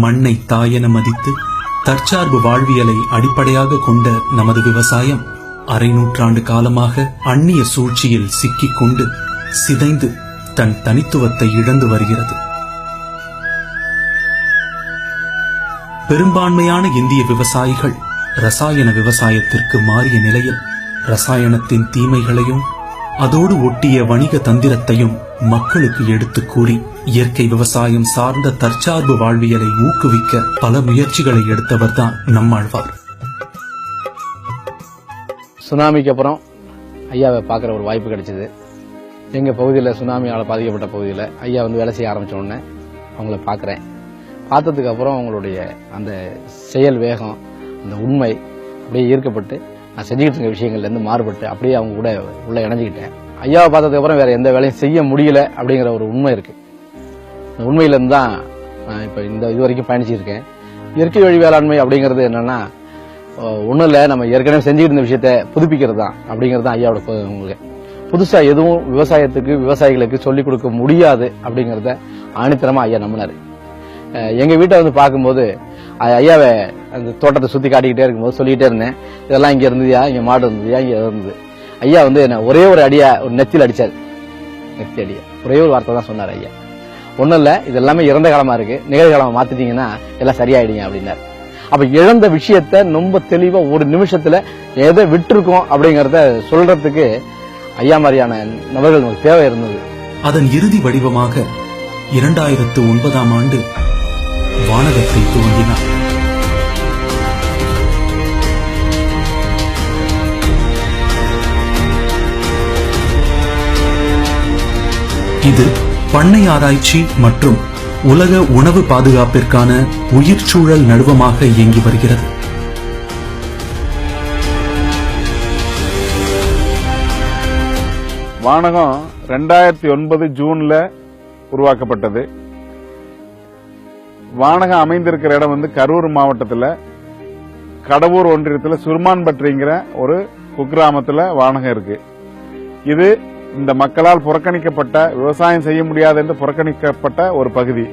மண்ணை தாயென மதித்து தற்சார்பு வாழ்வியலை அடிப்படையாக கொண்ட நமது விவசாயம் அரை நூற்றாண்டு காலமாக அந்நிய சூழ்ச்சியில் சிக்கிக் கொண்டு சிதைந்து தன் தனித்துவத்தை இழந்து வருகிறது. பெரும்பான்மையான இந்திய விவசாயிகள் ரசாயன விவசாயத்திற்கு மாறிய நிலையில் ரசாயனத்தின் தீமைகளையும் அதோடு ஒட்டிய வணிக தந்திரத்தையும் மக்களுக்கு எடுத்து கூறி இயற்கை விவசாயம் சார்ந்த தற்சார்பு வாழ்வியலை ஊக்குவிக்க பல முயற்சிகளை எடுத்தவர்தான் நம்மாழ்வார். சுனாமிக்கு அப்புறம் ஐயாவை பார்க்குற ஒரு வாய்ப்பு கிடைச்சிது. எங்கள் பகுதியில் சுனாமியால் பாதிக்கப்பட்ட பகுதியில் ஐயா வந்து வேலை செய்ய ஆரம்பிச்ச உடனே அவங்கள பார்க்குறேன். பார்த்ததுக்கு அப்புறம் அவங்களுடைய அந்த செயல் வேகம் அந்த உண்மை அப்படியே ஈர்க்கப்பட்டு நான் செஞ்சுக்கிட்டு இருக்க விஷயங்கள்லேருந்து மாறுபட்டு அப்படியே அவங்க கூட உள்ளே இணைஞ்சிக்கிட்டேன். ஐயாவை பார்த்ததுக்கப்புறம் வேறு எந்த வேலையும் செய்ய முடியல அப்படிங்கிற ஒரு உண்மை இருக்குது இந்த உண்மையிலேருந்து தான் நான் இப்போ இந்த இது வரைக்கும் பயணிச்சிருக்கேன். இயற்கை வழி வேளாண்மை அப்படிங்கிறது என்னென்னா ஒன்றும் இல்லை நம்ம ஏற்கனவே செஞ்சுக்கிட்டு இருந்த விஷயத்த புதுப்பிக்கிறது தான் அப்படிங்கிறது தான் ஐயாவோட உங்களுக்கு புதுசாக எதுவும் விவசாயத்துக்கு விவசாயிகளுக்கு சொல்லிக் கொடுக்க முடியாது அப்படிங்கிறத ஆணித்தரமாக ஐயா நம்பினாரு. எங்கள் வீட்டை வந்து பார்க்கும்போது அது ஐயாவை அந்த தோட்டத்தை சுத்தி காட்டிக்கிட்டே இருக்கும்போது சொல்லிக்கிட்டே இருந்தேன். இதெல்லாம் இங்க இருந்ததுயா? இங்கே மாடு இருந்ததுயா? இங்கே இருந்தது. ஐயா வந்து என்ன ஒரே ஒரு அடியா ஒரு நெத்தியில் அடிச்சாரு. நெத்தி அடியா. ஒரே ஒரு வார்த்தை தான் சொன்னார் ஐயா. ஒண்ணும் இல்ல இது எல்லாமே இறந்த காலமா இருக்கு. நிகழ்காலமாக மாத்திட்டீங்கன்னா எல்லாம் சரியாயிடுங்க அப்படின்னார். அப்ப இழந்த விஷயத்த ரொம்ப தெளிவா ஒரு நிமிஷத்துல எதை விட்டுருக்கோம் அப்படிங்கறத சொல்றதுக்கு ஐயா மாதிரியான நபர்கள் நமக்கு தேவை இருந்தது. அதன் இறுதி வடிவமாக இரண்டாயிரத்து ஒன்பதாம் ஆண்டு வானகத்தை துவங்கினார் இது பண்ணை ஆராய்ச்சி மற்றும் உலக உணவு பாதுகாப்பிற்கான உயிர் சூழல் நடுவமாக இயங்கி வருகிறது. வானகம் ரெண்டாயிரத்தி ஒன்பது ஜூன்ல உருவாக்கப்பட்டது. வானகம் அமைந்திருக்கிற இடம் வந்து கரூர் மாவட்டத்தில் கடவூர் ஒன்றியத்தில் சுருமான்பற்றிங்கிற ஒரு குக்கிராமத்தில் வானகம் இருக்கு. இது இந்த மக்களால் புறக்கணிக்கப்பட்ட விவசாயம் செய்ய முடியாது என்று புறக்கணிக்கப்பட்ட ஒரு பகுதி.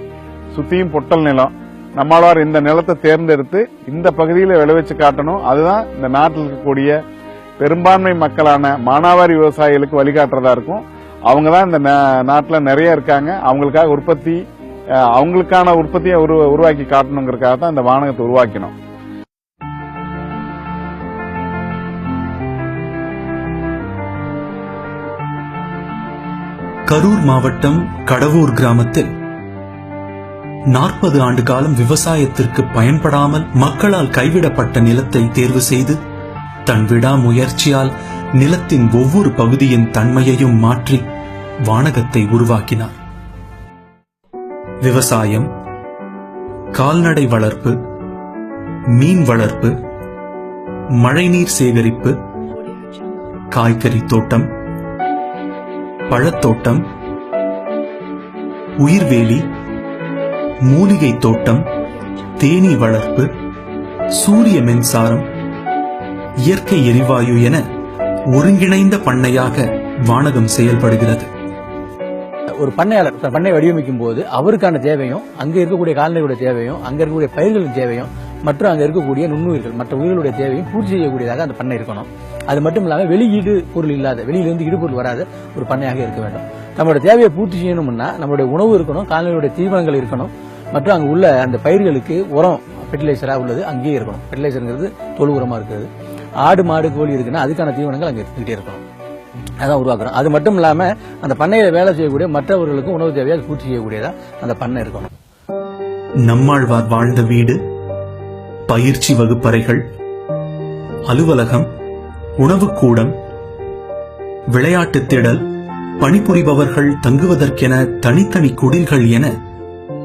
சுத்தியும் பொட்டல் நிலம். நம்மாழ்வார் இந்த நிலத்தை தேர்ந்தெடுத்து இந்த பகுதியில் விளைவிச்சு காட்டணும். அதுதான் இந்த நாட்டில் இருக்கக்கூடிய பெரும்பான்மை மக்களான மானாவாரி விவசாயிகளுக்கு வழிகாட்டுறதா இருக்கும். அவங்க தான் இந்த நா- நிறைய இருக்காங்க. அவங்களுக்காக உற்பத்தி அவங்களுக்கான உற்பத்தியை உரு- உருவாக்கி காட்டணுங்கிறதுக்காக தான் இந்த வானகத்தை உருவாக்கினோம். கரூர் மாவட்டம் கடவூர் கிராமத்தில் நாற்பது ஆண்டு காலம் விவசாயத்திற்கு பயன்படாமல் மக்களால் கைவிடப்பட்ட நிலத்தை தேர்வு செய்து தன் விடாமுயற்சியால் நிலத்தின் ஒவ்வொரு பகுதியின் தன்மையையும் மாற்றி வானகத்தை உருவாக்கினார். விவசாயம் கால்நடை வளர்ப்பு மீன் வளர்ப்பு மழைநீர் சேகரிப்பு காய்கறி தோட்டம் பழத்தோட்டம் உயிர்வேலி மூலிகை தோட்டம் தேனீ வளர்ப்பு சூரிய மின்சாரம் இயற்கை எரிவாயு என ஒருங்கிணைந்த பண்ணையாக வானகம் செயல்படுகிறது. ஒரு பண்ணையாளர் பண்ணை வடிவமைக்கும் போது அவருக்கான தேவையும் அங்க இருக்கக்கூடிய கால்நடைகளுடைய தேவையும் அங்க இருக்கக்கூடிய பயிர்களின் தேவையும் மற்றும் அங்க இருக்கக்கூடிய நுண்ணுயிர்கள் மற்ற உயிர்களுடைய தேவையும் பூர்த்தி செய்யக்கூடியதாக அந்த பண்ணை இருக்கணும். அது மட்டும் இல்லாமல் வெளியீடு பொருள் இல்லாத வெளியிலிருந்து இடுபொருள் வராத ஒரு பண்ணையாக இருக்க வேண்டும். நம்மளுடைய தேவையை பூர்த்தி செய்யணும்னா நம்மளுடைய உணவு இருக்கணும் கால்நடையுடைய தீவனங்கள் இருக்கணும் மற்றும் அங்கே உள்ள அந்த பயிர்களுக்கு உரம் ஃபெர்டிலைசரா உள்ளது அங்கேயே இருக்கணும். ஃபெர்டிலைசருங்கிறது தொழு உரமா இருக்கிறது. ஆடு மாடு கோழி இருக்குன்னா அதுக்கான தீவனங்கள் அங்கே இருந்துகிட்டே இருக்கணும். அதான் உருவாக்குறோம். அது மட்டும் இல்லாம அந்த பண்ணையில வேலை செய்யக்கூடிய மற்றவர்களுக்கும் உணவு தேவையாக பூர்த்தி செய்யக்கூடியதா அந்த பண்ணை இருக்கணும். நம்மாழ்வார் வாழ்ந்த வீடு பயிற்சி வகுப்பறைகள் அலுவலகம் உணவுக்கூடம் விளையாட்டுத் திடல் பணிபுரிபவர்கள் தங்குவதற்கென தனித்தனி குடில்கள் என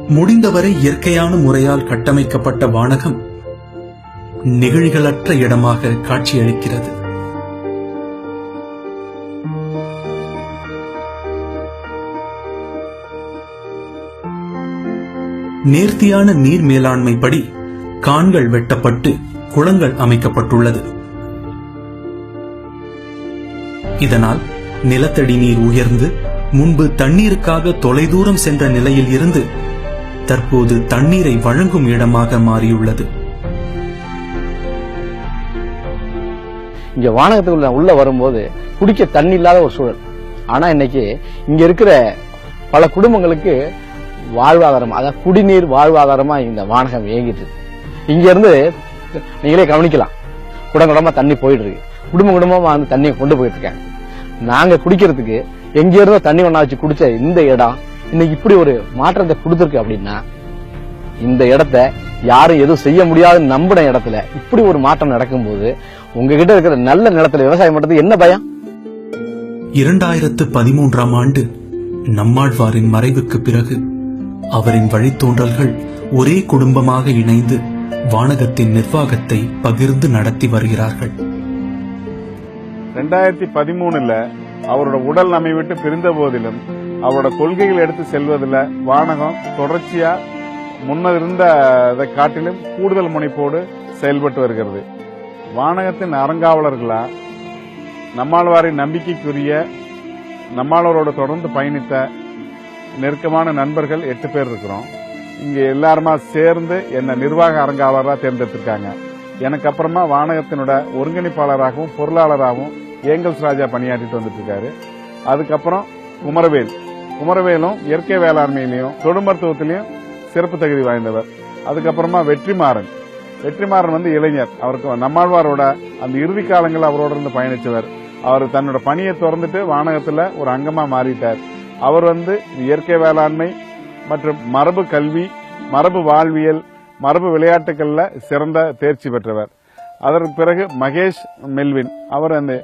முடிந்தவரை இயற்கையான முறையால் கட்டமைக்கப்பட்ட வானகம் நெகிழிகளற்ற இடமாக காட்சியளிக்கிறது. நேர்த்தியான நீர் மேலாண்மை படி கான்கள் வெட்டப்பட்டு குளங்கள் அமைக்கப்பட்டுள்ளது. இதனால் நிலத்தடி நீர் உயர்ந்து முன்பு தண்ணீருக்காக தொலைதூரம் சென்ற நிலையில் இருந்து தற்போது தண்ணீரை வழங்கும் இடமாக மாறியுள்ளது. இங்க வானகத்துக்குள்ள உள்ள வரும்போது குடிக்க தண்ணி இல்லாத ஒரு சூழல். ஆனா இன்னைக்கு இங்க இருக்கிற பல குடும்பங்களுக்கு வாழ்வாதாரம் அதாவது குடிநீர் வாழ்வாதாரமா இந்த வானகம் இயங்கிட்டு இருக்கு. இங்க இருந்து நீங்களே கவனிக்கலாம். குடங்குடமா தண்ணி போயிட்டு இருக்கு குடும்ப குடும்பமா வந்து தண்ணியை கொண்டு போயிட்டு இருக்காங்க நாங்க குடிக்கிறதுக்கு எங்க இருந்தோ தண்ணி ஒண்ணா வச்சு குடிச்ச இந்த இடம் இன்னைக்கு இப்படி ஒரு மாற்றத்தை கொடுத்துருக்கு அப்படின்னா இந்த இடத்த யாரும் எதுவும் செய்ய முடியாதுன்னு நம்பின இடத்துல இப்படி ஒரு மாற்றம் நடக்கும்போது உங்ககிட்ட இருக்கிற நல்ல நிலத்துல விவசாயம் பண்றது என்ன பயம்? இரண்டாயிரத்து பதிமூன்றாம் ஆண்டு நம்மாழ்வாரின் மறைவுக்கு பிறகு அவரின் வழித்தோன்றல்கள் ஒரே குடும்பமாக இணைந்து வானகத்தின் நிர்வாகத்தை பகிர்ந்து நடத்தி வருகிறார்கள். ரெண்டாயிரத்தி பதிமூணுல அவரோட உடல் நம்மை விட்டு பிரிந்த போதிலும் அவரோட கொள்கைகள் எடுத்து செல்வதில் வானகம் தொடர்ச்சியா முன்னர் இருந்ததை காட்டிலும் கூடுதல் முனைப்போடு செயல்பட்டு வருகிறது. வானகத்தின் அறங்காவலர்களா நம்மாழ்வாரின் நம்பிக்கைக்குரிய நம்மாழ்வாரோட தொடர்ந்து பயணித்த நெருக்கமான நண்பர்கள் எட்டு பேர் இருக்கிறோம். இங்க எல்லாருமா சேர்ந்து என்னை நிர்வாக அரங்காவலராக தேர்ந்தெடுத்திருக்காங்க. எனக்கு அப்புறமா வானகத்தினோட ஒருங்கிணைப்பாளராகவும் பொருளாளராகவும் ஏங்கல்ஸ் ராஜா பணியாற்றிட்டு வந்துட்டு இருக்காரு அதுக்கப்புறம் குமரவேல். குமரவேலும் இயற்கை வேளாண்மையிலையும் தொடு மருத்துவத்திலையும் சிறப்பு தகுதி வாய்ந்தவர். அதுக்கப்புறமா வெற்றிமாறன். வெற்றிமாறன் வந்து இளைஞர். அவருக்கு நம்மாழ்வாரோட அந்த இறுதி காலங்களில் அவரோட இருந்து பயணிச்சவர் அவர் தன்னோட பணியை திறந்துட்டு வானகத்தில் ஒரு அங்கமாக மாறிட்டார். அவர் வந்து இயற்கை வேளாண்மை மற்றும் மரபு கல்வி மரபு வாழ்வியல் மரபு விளையாட்டுகள்ல சிறந்த தேர்ச்சி பெற்றவர். அதற்கு பிறகு மகேஷ் மெல்வின் அவர் அந்த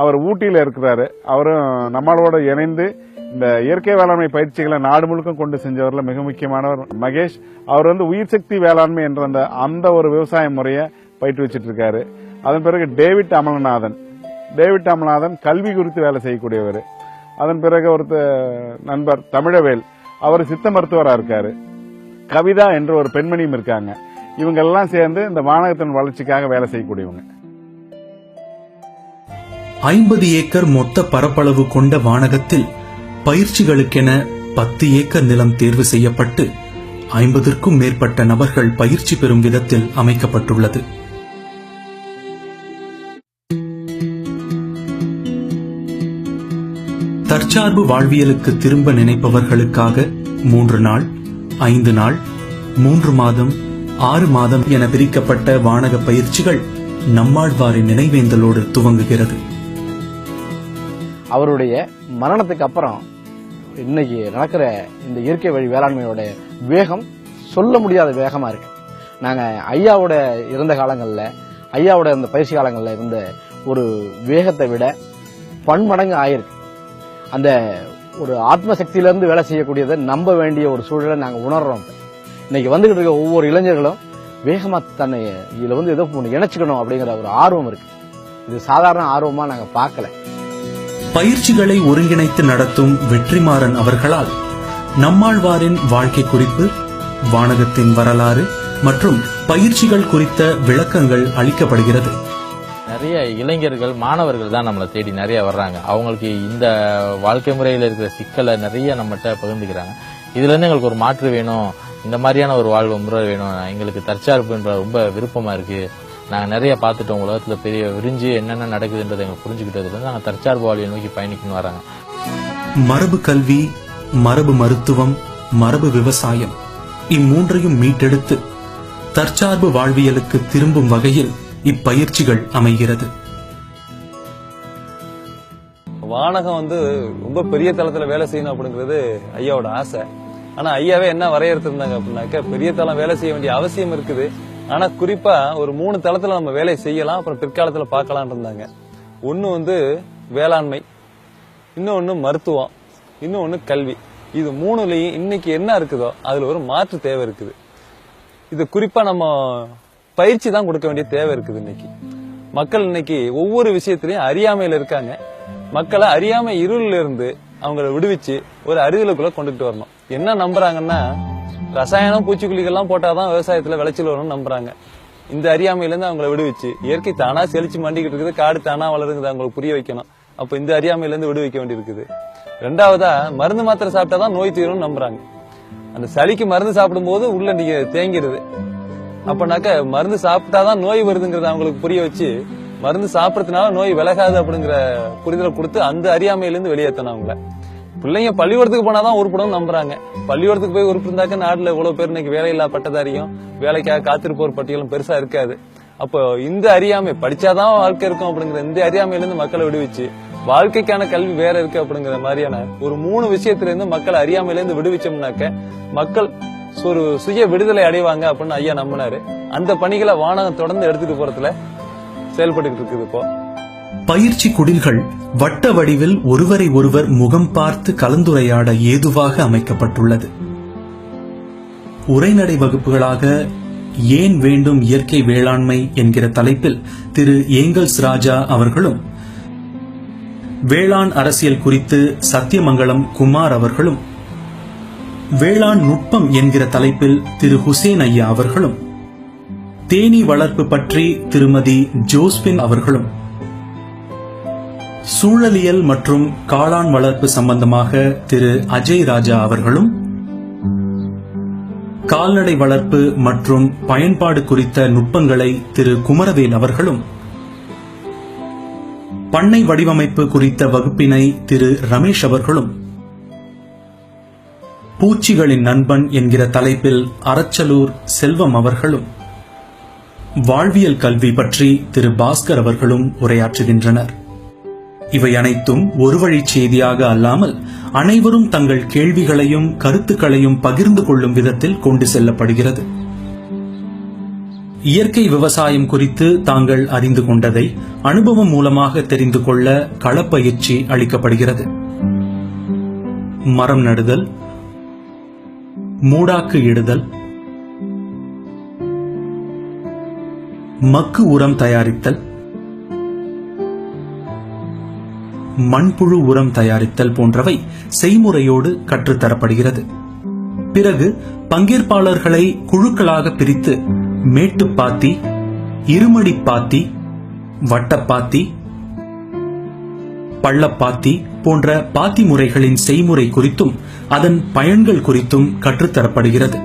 அவர் ஊட்டியில் இருக்கிறாரு. அவரும் நம்மளோட இணைந்து இந்த இயற்கை வேளாண்மை பயிற்சிகளை நாடு முழுக்கம் கொண்டு செஞ்சவர்ல மிக முக்கியமானவர் மகேஷ். அவர் வந்து உயிர் சக்தி வேளாண்மை என்ற அந்த அந்த ஒரு விவசாய முறையை பயிற்றுவிச்சிட்டு இருக்காரு அதன் பிறகு டேவிட் அமலநாதன். டேவிட் அமலநாதன் கல்வி குறித்து வேலை செய்யக்கூடியவர். அதன் பிறகு ஒருத்தர் நண்பர் தமிழவேல் அவர் சித்த மருத்துவராக இருக்காரு. கவிதா என்ற ஒரு பெண்மணியும் இருக்காங்க. இவங்க எல்லாம் சேர்ந்து இந்த வானகத்தின் வளர்ச்சிக்காக வேலை செய்யக்கூடியவங்க. ஐம்பது ஏக்கர் மொத்த பரப்பளவு கொண்ட வானகத்தில் பயிற்சிகளுக்கென பத்து ஏக்கர் நிலம் தேர்வு செய்யப்பட்டு ஐம்பதற்கும் மேற்பட்ட நபர்கள் பயிற்சி பெறும் விதத்தில் அமைக்கப்பட்டுள்ளது. தற்சார்பு வாழ்வியலுக்கு திரும்ப நினைப்பவர்களுக்காக மூன்று நாள் ஐந்து நாள் மூன்று மாதம் ஆறு மாதம் என பிரிக்கப்பட்ட வானக பயிற்சிகள் நம்மாழ்வாரின் நினைவேந்தலோடு துவங்குகிறது. அவருடைய மரணத்துக்கு அப்புறம் இன்னைக்கு நடக்கிற இந்த இயற்கை வழி வேளாண்மையோட வேகம் சொல்ல முடியாத வேகமா இருக்கு. நாங்க ஐயாவோட இருந்த காலங்கள்ல ஐயாவோட இந்த பயிற்சி காலங்கள்ல இருந்த ஒரு வேகத்தை விட பன்மடங்கு ஆயிருக்கு. அந்த ஒரு ஆத்ம சக்தியில இருந்து வேலை செய்யக்கூடியதை நம்ப வேண்டிய ஒரு சூழலை நாங்க உணர்றோம். இன்னைக்கு வந்துகிட்டு இருக்க ஒவ்வொரு இளைஞர்களும் வேகமா தன்னை இதுல வந்து ஏதோ ஒண்ணு இணைச்சிக்கணும் அப்படிங்கிற ஒரு ஆர்வம் இருக்கு. இது சாதாரண ஆர்வமா நாங்க பார்க்கல. பயிற்சிகளை ஒருங்கிணைத்து நடத்தும் வெற்றிமாறன் அவர்களால் நம்மாழ்வாரின் வாழ்க்கை குறிப்பு வானகத்தின் வரலாறு மற்றும் பயிற்சிகள் குறித்த விளக்கங்கள் அளிக்கப்படுகிறது. நிறைய இளைஞர்கள் மாணவர்கள் தான் நம்மளை தேடி நிறைய வர்றாங்க. அவங்களுக்கு இந்த வாழ்க்கை முறையில் இருக்கிற சிக்கலை நிறைய நம்மகிட்ட பகிர்ந்துக்கிறாங்க. இதுலேருந்து எங்களுக்கு ஒரு மாற்று வேணும் இந்த மாதிரியான ஒரு வாழ்வு முறை வேணும். எங்களுக்கு தற்சார்புன்ற ரொம்ப விருப்பமாக இருக்குது நாங்கள் நிறைய பார்த்துட்டோம் உலகத்தில் பெரிய விரிஞ்சு என்னென்ன நடக்குதுன்றதை எங்களுக்கு புரிஞ்சுக்கிட்டதுல நாங்கள் தற்சார்பு வாழ்வியை நோக்கி பயணிக்கணும் வராங்க. மரபு கல்வி மரபு மருத்துவம் மரபு விவசாயம் இம்மூன்றையும் மீட்டெடுத்து தற்சார்பு வாழ்வியலுக்கு திரும்பும் வகையில் இப்பயிற்சிகள் அமைகிறது. வானகம் வந்து ரொம்ப பெரிய தளத்துல வேலை செய்யணும் அப்படிங்கிறது ஐயாவோட ஆசை. ஆனா ஐயாவே என்ன வரையறுத்திருந்தாங்க அப்படின்னாக்க பெரிய தளம் வேலை செய்ய வேண்டிய அவசியம் இருக்குது. ஆனா குறிப்பா ஒரு மூணு தளத்துல நம்ம வேலை செய்யலாம் அப்புறம் பிற்காலத்துல பார்க்கலாம் இருந்தாங்க. ஒன்னு வந்து வேளாண்மை இன்னொன்னு மருத்துவம் இன்னொன்னு கல்வி. இது மூணுலயும் இன்னைக்கு என்ன இருக்குதோ அதுல ஒரு மாற்று தேவை இருக்குது. இது குறிப்பா நம்ம பயிற்சி தான் கொடுக்க வேண்டிய தேவை இருக்குது இன்னைக்கு. மக்கள் இன்னைக்கு ஒவ்வொரு விஷயத்திலையும் அறியாமையில இருக்காங்க. மக்களை அறியாமை இருளில் இருந்து அவங்கள விடுவிச்சு ஒரு அறிதலுக்குள்ள கொண்டுகிட்டு வரணும். என்ன நம்புறாங்கன்னா ரசாயனம் பூச்சிக்கொல்லிகள்லாம் போட்டாதான் விவசாயத்துல விளைச்சல் வரும்னு நம்புறாங்க. இந்த அறியாமையில இருந்து அவங்கள விடுவிச்சு இயற்கை தானா செழிச்சு மண்டிக்கிட்டு இருக்குது காடு தானா வளருங்கிறது அவங்களுக்கு புரிய வைக்கணும். அப்போ இந்த அறியாமையில இருந்து விடுவிக்க வேண்டியிருக்குது. ரெண்டாவதா மருந்து மாத்திரை சாப்பிட்டாதான் நோய் தீரும்னு நம்புறாங்க. அந்த சளிக்கு மருந்து சாப்பிடும்போது உள்ள நீங்க தேங்கிடுது அப்பனாக்க மருந்து சாப்பிட்டாதான் நோய் வருதுங்கிறத அவங்களுக்கு புரிய வச்சு மருந்து சாப்பிடறதுனால நோய் விலகாது அப்படிங்கிற புரிதலை கொடுத்து அந்த அறியாமையிலேருந்து வெளியேற்றணும் அவங்கள. பிள்ளைங்க பள்ளிக்கூடத்துக்கு போனாதான் உருப்படும் நம்புறாங்க. பள்ளிக்கூடத்துக்கு போய் உருப்பிருந்தாக்க நாட்டுல இவ்வளவு பேர் இன்னைக்கு வேலையில்லா பட்டதாரியும் வேலைக்காக காத்திருப்போர் பட்டியலும் பெருசா இருக்காது. அப்போ இந்த அறியாமை படிச்சாதான் வாழ்க்கை இருக்கும் அப்படிங்கிற இந்த அறியாமையிலேருந்து மக்களை விடுவிச்சு வாழ்க்கைக்கான கல்வி வேற இருக்கு அப்படிங்கிற மாதிரியான ஒரு மூணு விஷயத்துல இருந்து மக்கள் அறியாமையில இருந்து விடுவிச்சோம்னாக்க மக்கள் ஒரு சுய விடுதலை அடைவாங்க அப்படின்னு ஐயா நம்பினாரு. அந்த பணிகளை வானகம் தொடர்ந்து எடுத்துட்டு போறதுல செயல்பட்டு இருக்குது இப்போ. பயிற்சி குடில்கள் வட்ட வடிவில் ஒருவரை ஒருவர் முகம் பார்த்து கலந்துரையாட ஏதுவாக அமைக்கப்பட்டுள்ளது. உரைநடை வகுப்புகளாக ஏன் வேண்டும் இயற்கை வேளாண்மை என்கிற தலைப்பில் திரு ஏங்கல்ஸ் ராஜா அவர்களும் வேளாண் அரசியல் குறித்து சத்தியமங்கலம் குமார் அவர்களும் வேளாண் நுட்பம் என்கிற தலைப்பில் திரு ஹுசேன் ஐயா அவர்களும் தேனீ வளர்ப்பு பற்றி திருமதி ஜோஸ்பின் அவர்களும் சூழலியல் மற்றும் காளான் வளர்ப்பு சம்பந்தமாக திரு அஜய் ராஜா அவர்களும் கால்நடை வளர்ப்பு மற்றும் பயன்பாடு குறித்த நுட்பங்களை திரு குமரவேல் அவர்களும் பண்ணை வடிவமைப்பு குறித்த வகுப்பினை திரு ரமேஷ் அவர்களும் பூச்சிகளின் நண்பன் என்கிற தலைப்பில் அரச்சலூர் செல்வம் அவர்களும் வாழ்வியல் கல்வி பற்றி திரு பாஸ்கர் அவர்களும் உரையாற்றுகின்றனர். இவை அனைத்தும் ஒரு செய்தியாக அல்லாமல் அனைவரும் தங்கள் கேள்விகளையும் கருத்துக்களையும் பகிர்ந்து கொள்ளும் விதத்தில் கொண்டு செல்லப்படுகிறது. இயற்கை விவசாயம் குறித்து தாங்கள் அறிந்து கொண்டதை அனுபவம் மூலமாக தெரிந்து கொள்ள களப்பயிற்சி அளிக்கப்படுகிறது. மரம் நடுதல் மூடாக்கு இடுதல் மக்கு உரம் தயாரித்தல். மண்புழு உரம் தயாரித்தல் போன்றவை செய்முறையோடு கற்றுத்தரப்படுகிறது. பிறகு பங்கேற்பாளர்களை குழுக்களாக பிரித்து மேட்டுப்பாத்தி இருமடிப்பாத்தி வட்டப்பாத்தி பள்ளப்பாத்தி போன்ற பாத்தி முறைகளின் செய்முறை குறித்தும் அதன் பயன்கள் குறித்தும் கற்றுத்தரப்படுகிறது.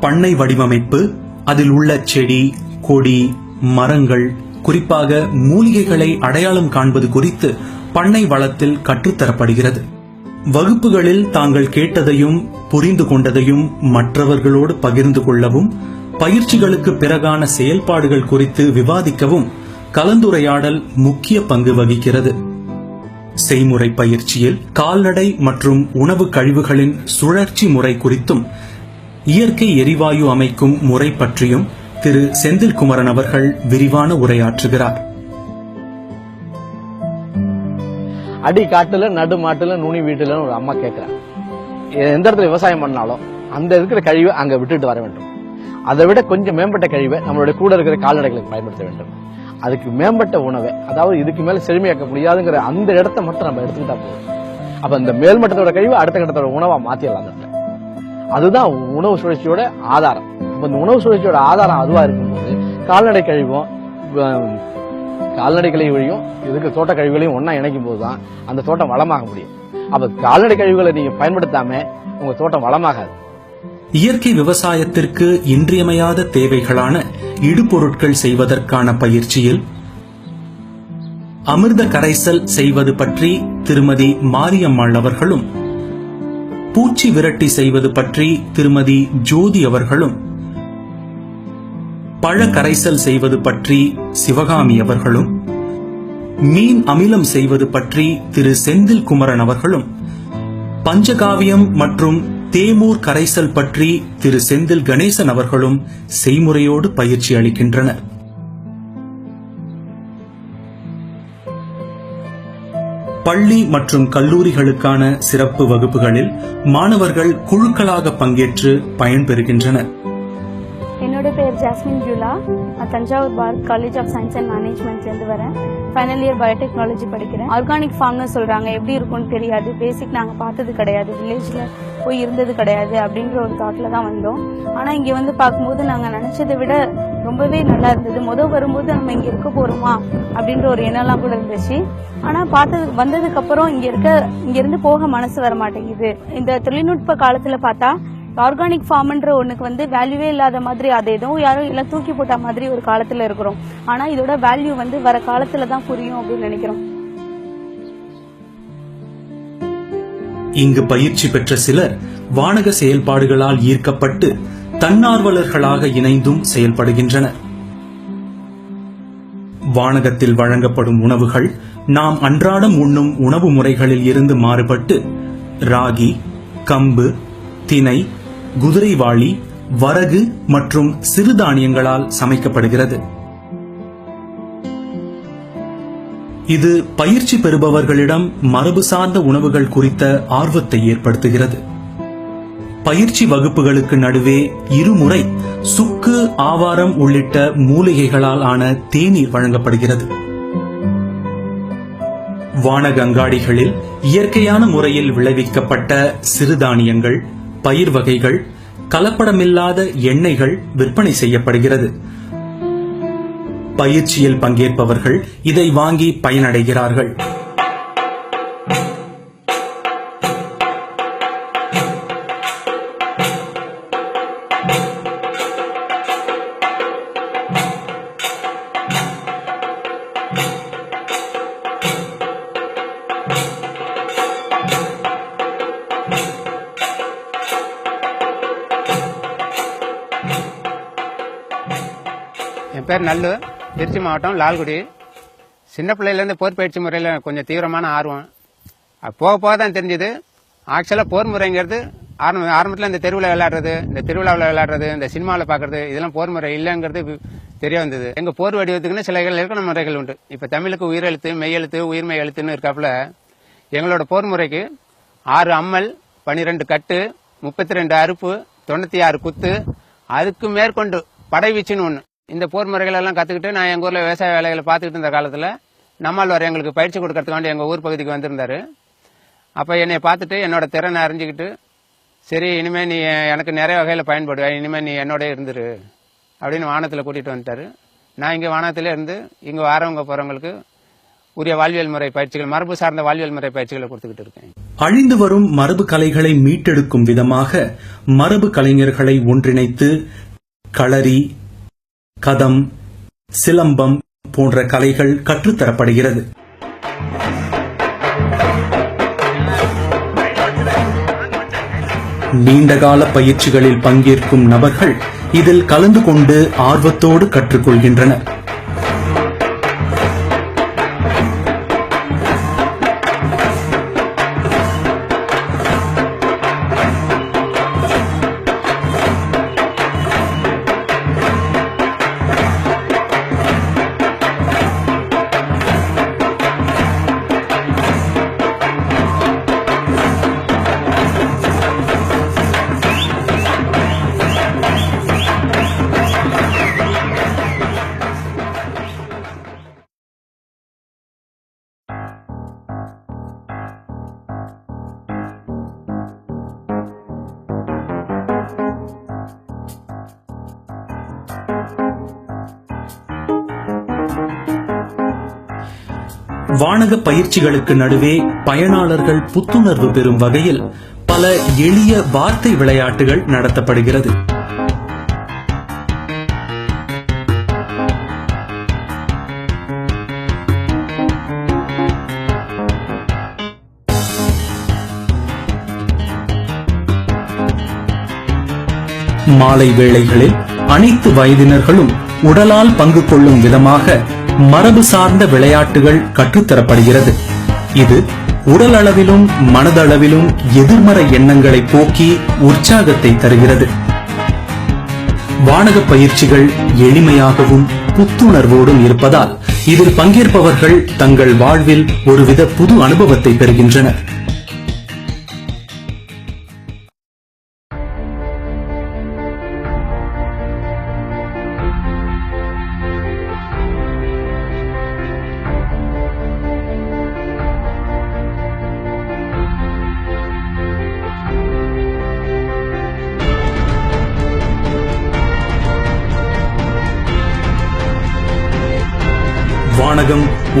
பண்ணை வடிவமைப்பு அதில் உள்ள செடி கொடி மரங்கள் குறிப்பாக மூலிகைகளை அடையாளம் காண்பது குறித்து பண்ணை வளத்தில் கற்றுத்தரப்படுகிறது. வகுப்புகளில் தாங்கள் கேட்டதையும் புரிந்து கொண்டதையும் மற்றவர்களோடு பகிர்ந்து கொள்ளவும் பயிற்சிகளுக்கு பிறகான செயல்பாடுகள் குறித்து விவாதிக்கவும் கலந்துரையாடல் முக்கிய பங்கு வகிக்கிறது. செய்முறை பயிற்சியில் கால்நடை மற்றும் உணவு கழிவுகளின் சுழற்சி முறை குறித்தும் இயற்கை எரிவாயு அமைக்கும் முறை பற்றியும் திரு செந்தில்குமரன் அவர்கள் விரிவான உரையாற்றுகிறார். அடி காட்டுல நடு மாட்டுல நுனி வீட்டுல ஒரு அம்மா கேட்கிறாங்க எந்த இடத்துல விவசாயம் பண்ணாலும் அந்த இருக்கிற கழிவை அங்க விட்டுட்டு வர வேண்டும். அதை விட கொஞ்சம் மேம்பட்ட கழிவை நம்மளுடைய கூட இருக்கிற கால்நடைகளுக்கு பயன்படுத்த வேண்டும். அதுக்கு மேம்பட்ட உணவை அதாவது இதுக்கு மேல செழுமையாக்க முடியாதுங்கிற அந்த இடத்த மட்டும் நம்ம எடுத்துக்கிட்டா போதும். அப்ப இந்த மேல்மட்டத்தோட கழிவு அடுத்த கட்டத்தோட உணவா மாத்திடலாம் அந்த அதுதான் உணவு சுழற்சியோட ஆதாரம். அப்ப இந்த உணவு சுழற்சியோட ஆதாரம் அதுவா இருக்கும்போது கால்நடை கழிவும் கால்நடை கழிவுகளையும் இதுக்கு தோட்ட கழிவுகளையும் ஒன்றா இணைக்கும் போதுதான் அந்த தோட்டம் வளமாக முடியும் அப்ப கால்நடை கழிவுகளை நீங்க பயன்படுத்தாம உங்க தோட்டம் வளமாகாது. இயற்கை விவசாயத்திற்கு இன்றியமையாத தேவைகளான இடுபொருட்கள் செய்வதற்கான பயிற்சியில் அமிர்த கரைசல் செய்வது பற்றி திருமதி மாரியம்மாள் அவர்களும் பூச்சி விரட்டி செய்வது பற்றி திருமதி ஜோதி அவர்களும் பழ கரைசல் செய்வது பற்றி சிவகாமி அவர்களும் மீன் அமிலம் செய்வது பற்றி திரு செந்தில் குமரன் அவர்களும் பஞ்சகாவியம் மற்றும் தேமூர் கரைசல் பற்றி திரு செந்தில் கணேசன் அவர்களும் செய்முறையோடு பயிற்சி அளிக்கின்றனர். பள்ளி மற்றும் கல்லூரிகளுக்கான சிறப்பு வகுப்புகளில் மாணவர்கள் குழுக்களாக பங்கேற்று பயன்பெறுகின்றனர். பேர் ஜாஸ்மின் ஜூலா நான் Thanjavur Bharat college of science and மேனேஜ்மெண்ட்லேருந்து வரேன். ஃபைனல் இயர் பயோடெக்னாலஜி படிக்கிறேன். ஆர்கானிக் ஃபார்ம்னு சொல்கிறாங்க எப்படி இருக்கும்னு தெரியாது. பேசிக் நாங்கள் பார்த்தது கிடையாது. வில்லேஜில் போய் இருந்தது கிடையாது அப்படின்ற ஒரு தாட்டில் தான் வந்தோம். ஆனால் இங்கே வந்து பார்க்கும்போது நாங்கள் நினச்சதை விட ரொம்பவே நல்லா இருந்தது. முதல் வரும்போது நம்ம இங்கே இருக்க போகிறோமா அப்படின்ற ஒரு எண்ணம்லாம் கூட இருந்துச்சு. ஆனால் பார்த்தது வந்ததுக்கப்புறம் இங்கே இருக்க இங்கேருந்து போக மனசு வர மாட்டேங்குது இந்த தொழில்நுட்ப காலத்தில் பார்த்தா ஆர்கானிக் ஃபார்ம்ன்ற ஒன்றுக்கு வந்து வேல்யூவே இல்லாத மாதிரி அதை ஏதோ யாரும் இல்லை தூக்கி போட்ட மாதிரி ஒரு காலத்தில் இருக்கிறோம். ஆனால் இதோட வேல்யூ வந்து வர காலத்தில் தான் புரியும் அப்படின்னு நினைக்கிறோம். இங்கு பயிற்சி பெற்ற சிலர் வானக செயல்பாடுகளால் ஈர்க்கப்பட்டு தன்னார்வலர்களாக இணைந்தும் செயல்படுகின்றனர். வானகத்தில் வழங்கப்படும் உணவுகள் நாம் அன்றாடம் உண்ணும் உணவு முறைகளில் இருந்து மாறுபட்டு ராகி கம்பு தினை குதிரைவாளி வரகு மற்றும் சிறுதானியங்களால் சமைக்கப்படுகிறது. இது பயிற்சி பெறுபவர்களிடம் மரபு சார்ந்த உணவுகள் குறித்த ஆர்வத்தை ஏற்படுத்துகிறது. பயிற்சி வகுப்புகளுக்கு நடுவே இருமுறை சுக்கு ஆவாரம் உள்ளிட்ட மூலிகைகளால் ஆன தேநீர் வழங்கப்படுகிறது. வானக அங்காடிகளில் இயற்கையான முறையில் விளைவிக்கப்பட்ட சிறுதானியங்கள் பயிர் வகைகள் கலப்படமில்லாத எண்ணெய்கள் விற்பனை செய்யப்படுகிறது. பயிற்சியில் பங்கேற்பவர்கள் இதை வாங்கி பயனடைகிறார்கள். என் நல்லு திருச்சி மாவட்டம் லால்குடி. சின்ன பிள்ளையிலேருந்து போர் பயிற்சி முறையில் கொஞ்சம் தீவிரமான ஆர்வம். அது போக போக தான் தெரிஞ்சுது. ஆக்சுவலாக போர் முறைங்கிறது ஆரம்ப ஆரம்பத்தில் இந்த தெருவில் விளையாடுறது இந்த திருவிழாவில் விளையாடுறது இந்த சினிமாவில் பார்க்குறது இதெல்லாம் போர் முறை இல்லைங்கிறது தெரிய வந்தது. எங்கள் போர் வடிவத்துக்குன்னு சில இலக்கண முறைகள் உண்டு. இப்போ தமிழுக்கு உயிரெழுத்து மெய்யெழுத்து உயிர்மை எழுத்துன்னு இருக்காப்புல எங்களோட போர் முறைக்கு ஆறு அம்மல் பனிரெண்டு கட்டு முப்பத்தி ரெண்டு அறுப்பு தொண்ணூற்றி ஆறு குத்து அதுக்கு மேற்கொண்டு படைவீச்சுன்னு ஒன்று இந்த போர் முறைகளெல்லாம் கற்றுக்கிட்டு நான் எங்கள் ஊரில் விவசாய வேலைகளை பார்த்துக்கிட்டு இருந்த காலத்தில் நம்மாழ்வார் எங்களுக்கு பயிற்சி கொடுக்கறதுக்காண்டி எங்கள் ஊர் பகுதிக்கு வந்திருந்தாரு. அப்போ என்னை பார்த்துட்டு என்னோட திறனை அறிஞ்சிக்கிட்டு சரி இனிமேல் நீ எனக்கு நிறைய வகையில் பயன்படுவேன் இனிமேல் நீ என்னோட இருந்துரு. அப்படின்னு வானத்தில் கூட்டிகிட்டு வந்துட்டாரு. நான் இங்கே வானத்தில் இருந்து இங்கே வரவங்க போகிறவங்களுக்கு உரிய வாழ்வியல் முறை பயிற்சிகள் மரபு சார்ந்த வாழ்வியல் முறை பயிற்சிகளை கொடுத்துக்கிட்டு இருக்கேன். அழிந்து வரும் மரபு கலைகளை மீட்டெடுக்கும் விதமாக மரபு கலைஞர்களை ஒன்றிணைத்து களரி கதம் சிலம்பம் போன்ற கலைகள் கற்றுத்தரப்படுகிறது. நீண்டகால பயிற்சிகளில் பங்கேற்கும் நபர்கள் இதில் கலந்து கொண்டு ஆர்வத்தோடு கற்றுக்கொள்கின்றனர். வானக பயிற்சிகளுக்கு நடுவே பயனாளர்கள் புத்துணர்வு பெறும் வகையில் பல எளிய வார்த்தை விளையாட்டுகள் நடத்தப்படுகிறது. மாலை வேளைகளில் அனைத்து வயதினர்களும் உடலால் பங்கு கொள்ளும் விதமாக மரபு சார்ந்த விளையாட்டுகள் கற்றுத்தரப்படுகிறது. இது உடல் அளவிலும் மனதளவிலும் எதிர்மறை எண்ணங்களை போக்கி உற்சாகத்தை தருகிறது. வானக பயிற்சிகள் எளிமையாகவும் புத்துணர்வோடும் இருப்பதால் இதில் பங்கேற்பவர்கள் தங்கள் வாழ்வில் ஒருவித புது அனுபவத்தை பெறுகின்றனர்.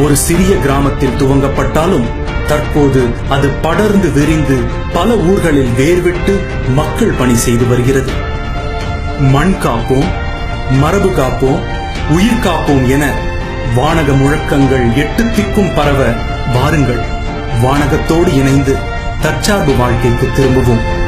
ஒரு சிறிய கிராமத்தில் துவங்கப்பட்டாலும் தற்போது அது படர்ந்து விரிந்து பல ஊர்களில் வேர்விட்டு மக்கள் பணி செய்து வருகிறது. மண் காப்போம் மரபு காப்போம் உயிர் காப்போம் என வானக முழக்கங்கள் எட்டு திக்கும் பரவ வாருங்கள். வானகத்தோடு இணைந்து தற்சார்பு வாழ்க்கைக்கு திரும்புவோம்.